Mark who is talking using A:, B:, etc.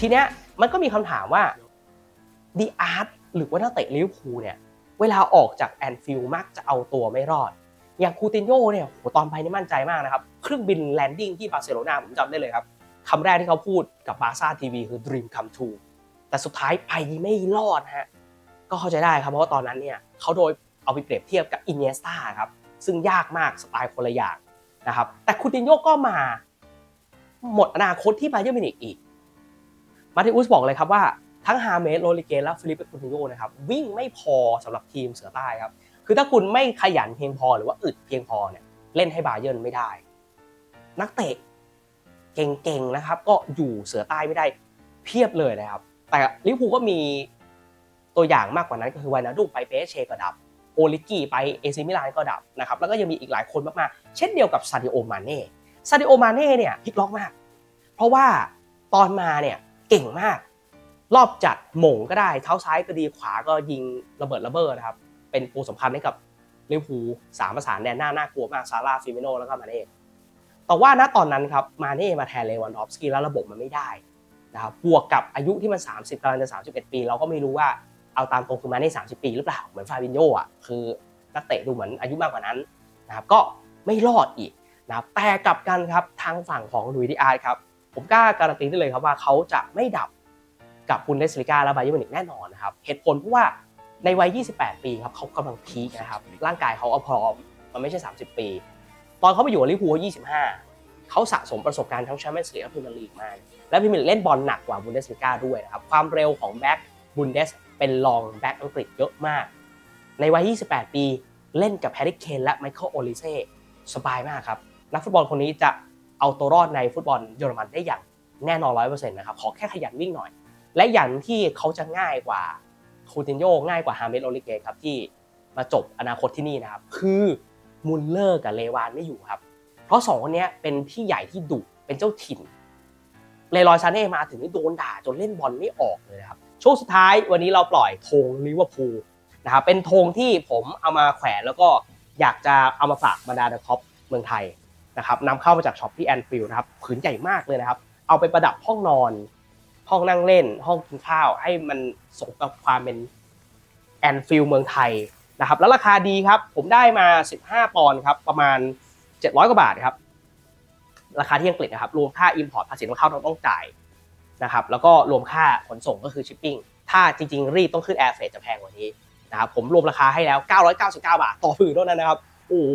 A: ทีเนี้ยมันก็มีคำถามว่าดีอาร์ตหรือว่านักเตะลิเวอร์พูลเนี่ยเวลาออกจากแอนฟิลด์มักจะเอาตัวไม่รอด อย่างคูตินโญ่เนี่ยโหตอนไปนี่มั่นใจมากนะครับ เครื่องบินแลนดิ้งที่บาร์เซโลนาผมจำได้เลยครับคำแรกที่เขาพูดกับบาร์ซ่าทีวีคือ dream come true แต่สุดท้ายไปไม่รอดฮะก็เข้าใจได้ครับเพราะว่าตอนนั้นเนี่ยเขาโดยเอาไปเปรียบเทียบกับอินเนสตาครับซึ่งยากมากสไตล์คนละอย่างนะครับแต่คูตินโญ่ก็มา หมดอนาคตที่บาเยิร์มิวนิกอีก มาติอุสบอกเลยครับว่าทั้งฮาเมสโรลิเกนและฟิลิปเปคูตินโญ่นะครับวิ่งไม่พอสำหรับทีมเสือใต้ครับคือถ้าคุณไม่ขยันเพียงพอหรือว่าอึดเพียงพอเนี่ยเล่นให้บาเยิร์นไม่ได้ นักเตะเก่งๆนะครับ ก็อยู่เสือใต้ไม่ได้เพียบเลยนะครับ แต่ลิเวอร์พูลก็มีตัวอย่างมากกว่านั้นก็คือวานาดูไปเปเชก็ดับโอลิกี้ไปเอซิมิลานก็ดับนะครับแล้วก็ยังมีอีกหลายคนมากๆ เช่นเดียวกับซาดิโอมาเน่ซาดิโอมาเน่เนี่ยพลิกล็อกมาก เพราะว่าตอนมาเนี่ย เก่งมาก รอบจัดหม่งก็ได้เท้าซ้ายก็ดีขวาก็ยิงระเบิดระเบ้อนะครับ เป็นตัวสำคัญให้กับลิเวอร์พูลสามประสานแดนหน้าน่ากลัวมากซาร่าฟิมิโนแล้วก็มาเน่แต่ว่าณตอนนั้นครับมาเน่มาแทนเลวันดอฟสกี้แล้วระบบมันไม่ได้นะครับบวกกับอายุที่มัน 30กำลังจะ 31 ปี เราก็ไม่รู้ว่าเอาตามตรงคือมาเน่30 ปีหรือเปล่า เหมือนฟาบินโยอะคือนักเตะดูเหมือนอายุมากกว่านั้นนะครับก็ไม่รอดอีกนะครับแต่กลับกันครับทางฝั่งของลุยดิอาร์ครับ ผมกล้าการันตีได้เลยครับว่าเขาจะไม่ดับกับบุนเดสลิก้าและไบาเยิร์นมิวนิกแน่นอนนะครับเหตุผลเพราะว่าในวัย 28 ปีครับเขากำลังพีคนะครับร่างกายเขาเอาพร้อมมันไม่ใช่ 30 ปี ตอนเขาไปอยู่กับลิเวอร์พูล25 เขาสะสมประสบการณ์ทั้งแชมเปี้ยนส์ลีกและพรีเมียร์ลีกมา และพรีเมียร์ลีกเล่นบอลหนักกว่าบุนเดสลิก้าด้วยนะครับความเร็วของแบ็กบุนเดสเป็นรองแบ็กอังกฤษเยอะมาก ในวัย 28 ปีเล่นกับแฮร์รี่เคนและไมเคิลโอลิเซ่สบายมากครับนักฟุตบอลคนนี้จะ เอาตัวรอดในฟุตบอลเยอรมันได้อย่างแน่นอนร้อยเปอร์เซ็นต์นะครับขอแค่ขยันวิ่งหน่อย และอย่างที่เขาจะง่ายกว่าคูตินโยง่ายกว่าฮาเมสโอลิเกครับที่มาจบอนาคตที่นี่นะครับ คือมุลเลอร์กับเลวานไม่อยู่ครับ เพราะสองคนนี้เป็นพี่ใหญ่ที่ดุเป็นเจ้าถิ่นเลรอยซาเน่มาถึงนี่โดนด่าจนเล่นบอลไม่ออกเลยครับช่วงสุดท้ายวันนี้เราปล่อยธงลิเวอร์พูลนะครับเป็นธงที่ผมเอามาแขวนแล้วก็อยากจะเอามาฝากบรรดาเดอะคอปเมืองไทย นะครับนำเข้ามาจากช็อปที่แอนฟิลนะครับผืนใหญ่มากเลยนะครับ เอาไปประดับห้องนอน ห้องนั่งเล่น ห้องกินข้าว ให้มันสมกับความเป็นแอนฟิลเมืองไทยนะครับ แล้วราคาดีครับ ผมได้มา 15 ปอนด์ครับ ประมาณ 700 กว่าบาทครับ ราคาที่อังกฤษนะครับ รวมค่า Import ภาษีนำเข้าเราต้องจ่ายนะครับ แล้วก็รวมค่าขนส่งก็คือชิปปิ้ง ถ้าจริง ๆ รีดต้องขึ้นแอร์เฟรจะแพงกว่านี้นะครับ ผมรวมราคาให้แล้ว 999 บาท ต่อผืนเท่านั้นนะครับ โอ้โห